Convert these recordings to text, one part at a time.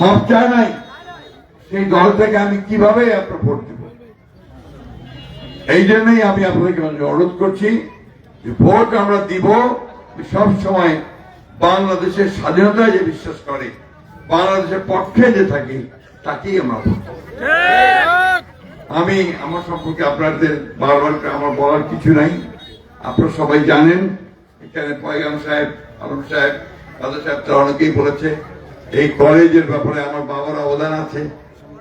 মাপ চায় নাই। সেই দল থেকে আমি কীভাবে আপনার ভোট দেব? এই জন্যই আমি আপনাদেরকে অনুরোধ করছি যে ভোট আমরা দিব সব সময় বাংলাদেশের স্বাধীনতায় যে বিশ্বাস করে, বাংলাদেশের পক্ষে যে থাকি, তাকেই আমরা আমি, আমার সম্পর্কে আপনাদের বারবার আমার বলার কিছু নাই। আপনারা সবাই জানেন, এখানে পয়গাম সাহেব, আলম সাহেব কাদর সাহেব তো অনেকেই বলেছে এই কলেজের ব্যাপারে আমার বাবার অবদান আছে।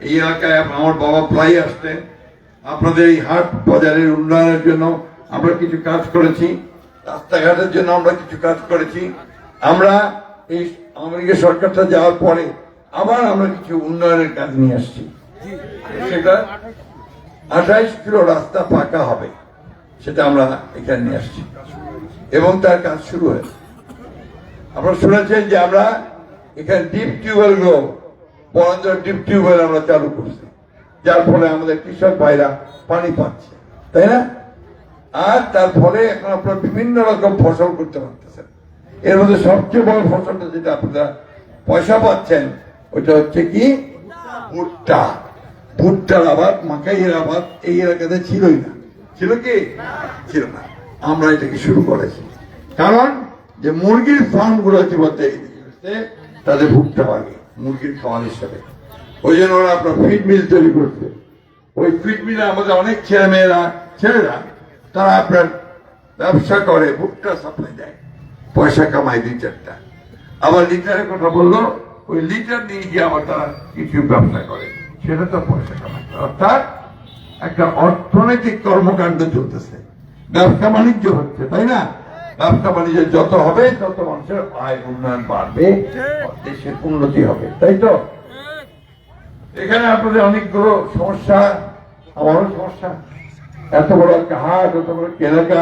এই এলাকায় আমার বাবা প্রায় আসতেন। আপনাদের এই হাট বাজারের উন্নয়নের জন্য আমরা কিছু কাজ করেছি। রাস্তাঘাটের জন্য আমরা কিছু কাজ করেছি। আমরা এই আমেরিকা সরকারটা যাওয়ার পরে আবার আমরা কিছু উন্নয়নের কাজ নিয়ে আসছি। সেটা আঠাইশ কিলো রাস্তা পাকা হবে, সেটা আমরা এখানে নিয়ে আসছি। এবং তার কাজ শুরু হয়েছে। আপনারা শুনেছেন যে আমরা এখানে ডিপ টিউবওয়েলগুলো বনাঞ্চল ডিপ টিউবওয়েল আমরা চালু করছি। যার ফলে আমাদের কৃষক ভাইরা পানি পাচ্ছে, তাই না? আর তার ফলে এখন আপনারা বিভিন্ন রকম ফসল করতে পারতেছেন। এর মধ্যে সবচেয়ে বড় ফসলটা যেটা আপনারা পয়সা পাচ্ছেন ওইটা হচ্ছে কি? ভুট্টা। ভুট্টার আবাদ, মাকাইয়ের আবাদ এই এলাকাতে ছিলই না। ছিল কি? ছিল না। আমরা এটাকে শুরু করেছি। কারণ যে মুরগির ফার্মগুলো ইতিমধ্যে তাদের ভুট্টা লাগে মুরগির খাওয়ার হিসাবে। ওই জন্য ওরা আপনার ফিড মিল তৈরি করছে। ওই ফিড মিলে আমাদের অনেক ছেলে মেয়েরা ছেলেরা, তারা আপনার ব্যবসা করে, ভুট্টা সাপ্লাই দেয়। পয়সা কামায় দুই চারটা আবার লিটারের কথা বলল, ওই লিটার নিয়ে গিয়ে আবার তারা কিছু ব্যবসা করে। সেটা তো পয়সা কামায়। অর্থাৎ একটা অর্থনৈতিক কর্মকাণ্ড চলতেছে। ব্যবসা বাণিজ্য হচ্ছে, তাই না? ব্যবসা বাণিজ্য যত হবে তত মানুষের আয় উন্নয়ন বাড়বে দেশের উন্নতি হবে তাই তো? এখানে আপনাদের অনেকগুলো সমস্যা আমারও সমস্যা। এত বড় একটা হাট এত বড় এলাকা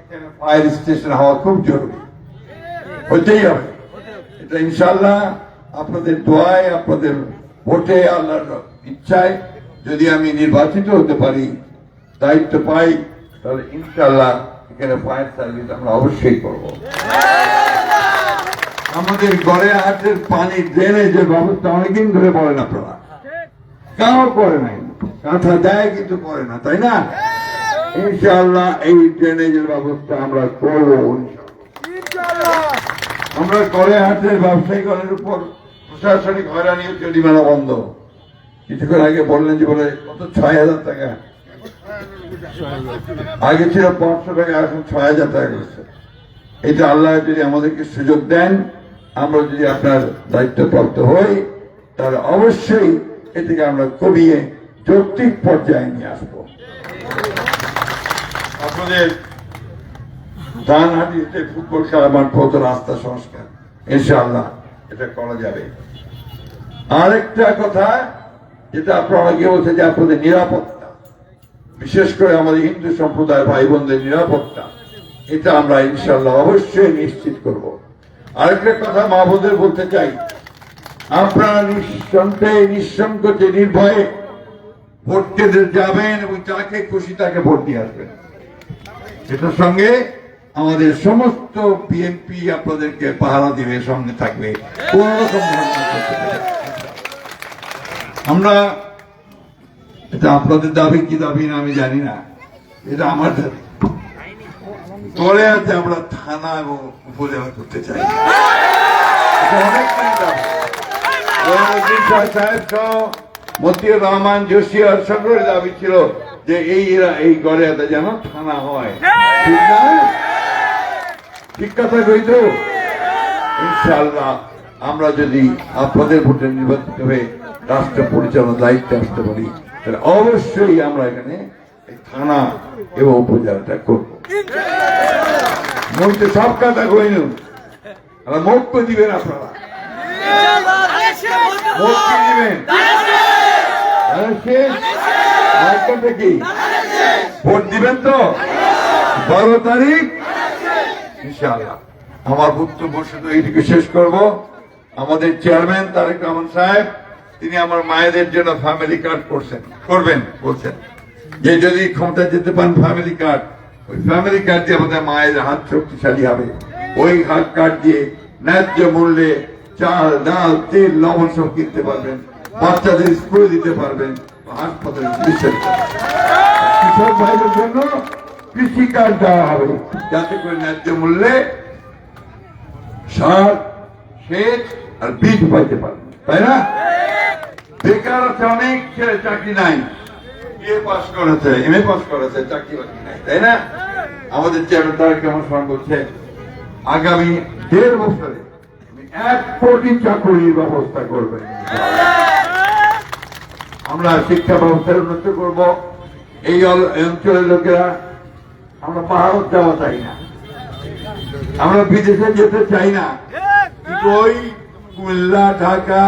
এখানে ফায়ার স্টেশন হওয়া খুব জরুরি। হতেই হবে। এটা ইনশাল্লাহ আপনাদের দোয়ায় আপনাদের ভোটে আল্লাহর ইচ্ছায় যদি আমি নির্বাচিত হতে পারি দায়িত্ব পাই তাহলে ইনশাল্লাহ এখানে ফায়ার সার্ভিস আমরা অবশ্যই করব। আমাদের গড়ে হাটের পানি, ড্রেনে যে ব্যবস্থা অনেকদিন ধরে বলেন আপনারা কারও করে নাই। কাঁথা দেয় কিন্তু করে না, তাই না? ইনশাল্লাহ এই ড্রেনেজের ব্যবস্থা আমরা করব। আমরা করে হাটের ব্যবসায়ীগণের উপর প্রশাসনিক হয়রানি ও জরিমানা বন্ধ। কিছুক্ষণ আগে বললেন যে বলে কত ছয় হাজার টাকা? আগে ছিল পাঁচশো টাকা, এখন ছয় হাজার টাকা করছে। এটা আল্লাহ যদি আমাদেরকে সুযোগ দেন, আমরা যদি আপনার দায়িত্বপ্রাপ্ত হই, তাহলে অবশ্যই এটাকে আমরা কমিয়ে যৌক্তিক পর্যায়ে নিয়ে আসব। আপনাদের ধানহাটিতে ফুটবল খেলা মাঠ কত রাস্তা সংস্কার? ইনশাআল্লাহ এটা করা যাবে। আরেকটা কথা, যেটা আপনারা অনেকে বলছে যে আপনাদের নিরাপত্তা বিশেষ করে আমাদের হিন্দু সম্প্রদায় ভাই বোনদের নিরাপত্তা, এটা আমরা ইনশাল্লাহ অবশ্যই নিশ্চিত করব। আরেকটা কথা মা বোনদের বলতে চাই, আপনারা নিঃসন্দেহে, নিঃসংকোচে, নির্ভয়ে ভোট কেন্দ্রে যাবেন এবং যাকে খুশি তাকে ভোট দিয়ে আসবেন। এটার সঙ্গে আমাদের সমস্ত বিএনপি আপনাদেরকে পাহারা দিবে, সঙ্গে থাকবে। কোন রকম। আমরা এটা আপনাদের দাবি কি দাবি না আমি জানি না। এটা আমার দাবি। পরে আছে আমরা থানা এবং উপজেলা করতে চাই। মতিউর রহমান জোশিয়ার সকলের দাবি ছিল যে এই এরা এই গড়েতে যেন থানা হয়। ঠিক না? ঠিক কথা কই তো? ইনশাল্লাহ আমরা যদি আপনাদের ভোটে নির্বাচিত হয়ে রাষ্ট্র পরিচালনার দায়িত্বে আসতে পারি তাহলে অবশ্যই আমরা এখানে থানা এবং উপজেলাটা করব। মুখে সব কথা কইনু আর মুখ দিবেন আপনারা। কি দিবেন। কি? ভোট দিবেন তো? বারো তারিখ? ইনশাআল্লাহ। আমার বক্তব্য শুধু এইটুকু শেষ করব। আমাদের চেয়ারম্যান তারেক রহমান সাহেব তিনি আমার মায়েদের জন্য ফ্যামিলি কার্ড করছেন। করবেন, বলছেন। যে যদি ক্ষমতা যেতে পান ফ্যামিলি কার্ড ওই ফ্যামিলি কার্ড দিয়ে আমাদের মায়ের হাত শক্তিশালী হবে। ওই হাত কার্ড দিয়ে ন্যায্য মূল্যে চাল, ডাল, তেল, লবণ সব কিনতে পারবেন, বাচ্চাদের স্কুলে দিতে পারবেন হাসপাতালে। কৃষক ভাইদের জন্য কৃষি কার্ড দেওয়া হবে, যাতে করে ন্যায্য মূল্যে সার, সেচ আর বীজ পাইতে পারবেন তাই না? বেকার আছে অনেক ছেলে চাকরি নাই। বিএ পাস করেছে এম এ পাস করেছে চাকরি বাকরি নাই তাই না? আমাদের চেয়ারম্যান তারেক রহমান বলছে আগামী দেড় বছরে এক কোটি চাকরির ব্যবস্থা আমরা শিক্ষা ব্যবস্থার উন্নতি করব। এই অঞ্চলের লোকেরা আমরা ভারত যাওয়া চাই না। আমরা বিদেশে যেতে চাই না। ওই কুমিল্লা ঢাকা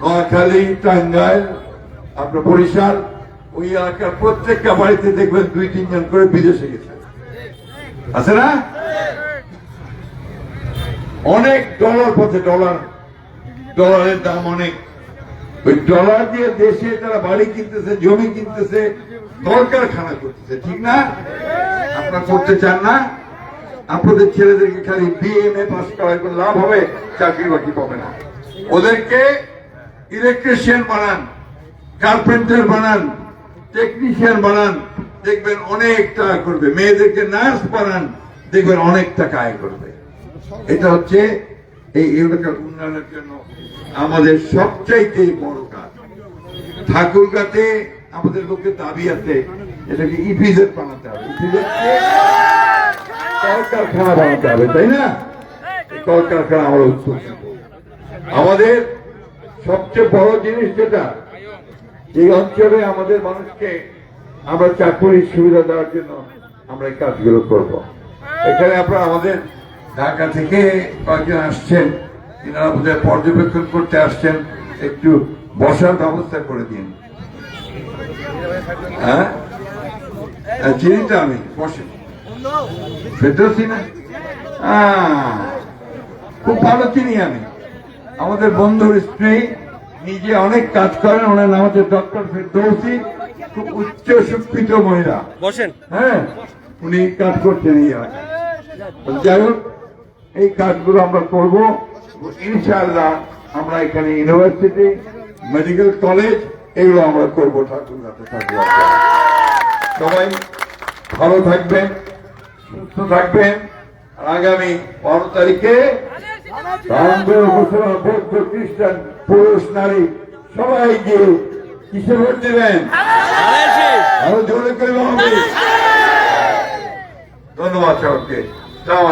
নোয়াখালী, টাঙ্গাইল, আপনার বরিশাল, ওই এলাকার প্রত্যেকটা বাড়িতে দেখবেন দুই, তিনজন করে বিদেশে গেছে। আছে না? অনেক ডলার পথে ডলার। ডলারের দাম অনেক। ওই ডলার দিয়ে দেশে তারা বাড়ি কিনতেছে, জমি কিনতেছে কলকারখানা করতেছে, ঠিক না? আপনারা করতে চান না? আপনাদের ছেলেদেরকে খালি বিএমএ পাস করার লাভ হবে? চাকরি বাকরি পাবে না। ওদেরকে ইলেকট্রিশিয়ান বানান কার্পেন্টার বানান টেকনিশিয়ান বানান, দেখবেন অনেক টাকা করবে। মেয়েদেরকে নার্স বানান, দেখবেন অনেক টাকা আয় করবে। এটা হচ্ছে এই এলাকার উন্নয়নের জন্য আমাদের সবচাইতে বড় কাজ। ঠাকুরগাতে আমাদের লোকের দাবি আছে, এটাকে ইপিজেড বানাতে হবে। কলকারখানা বানাতে হবে, তাই না? কলকারখানা আমরা উত্তর আমাদের সবচেয়ে বড় জিনিস যেটা এই অঞ্চলে আমাদের মানুষকে আমরা চাকরির সুবিধা দেওয়ার জন্য আমরা এই কাজগুলো করব। এখানে আপনারা আমাদের ঢাকা থেকে কয়েকজন আসছেন এনারা বোধহয় পর্যবেক্ষণ করতে আসছেন একটু বসার ব্যবস্থা করে দিন। হ্যাঁ? হ্যাঁ, চিনি তো আমি বসে। ফেরদৌসি না? খুব ভালো চিনি আমি। আমাদের বন্ধুর স্ত্রী নিজে অনেক কাজ করেন ওনার নাম হচ্ছে ডক্টর ফেরদৌসি খুব উচ্চ শিক্ষিত মহিলা। বসেন। হ্যাঁ উনি কাজ করছেন এই এলাকায় যাই হোক এই কাজগুলো আমরা করব। ইনশাআল্লাহ আমরা এখানে ইউনিভার্সিটি মেডিকেল কলেজ এগুলো আমরা করব ঠাকুর ঠাকুর সবাই ভালো থাকবেন সুস্থ থাকবেন। আর আগামী বারো তারিখে মুসলমান বৌদ্ধ খ্রিস্টান পুরুষ নারী সবাই গিয়ে কিসে ভোট দেবেন? ধন্যবাদ সবকে সালাম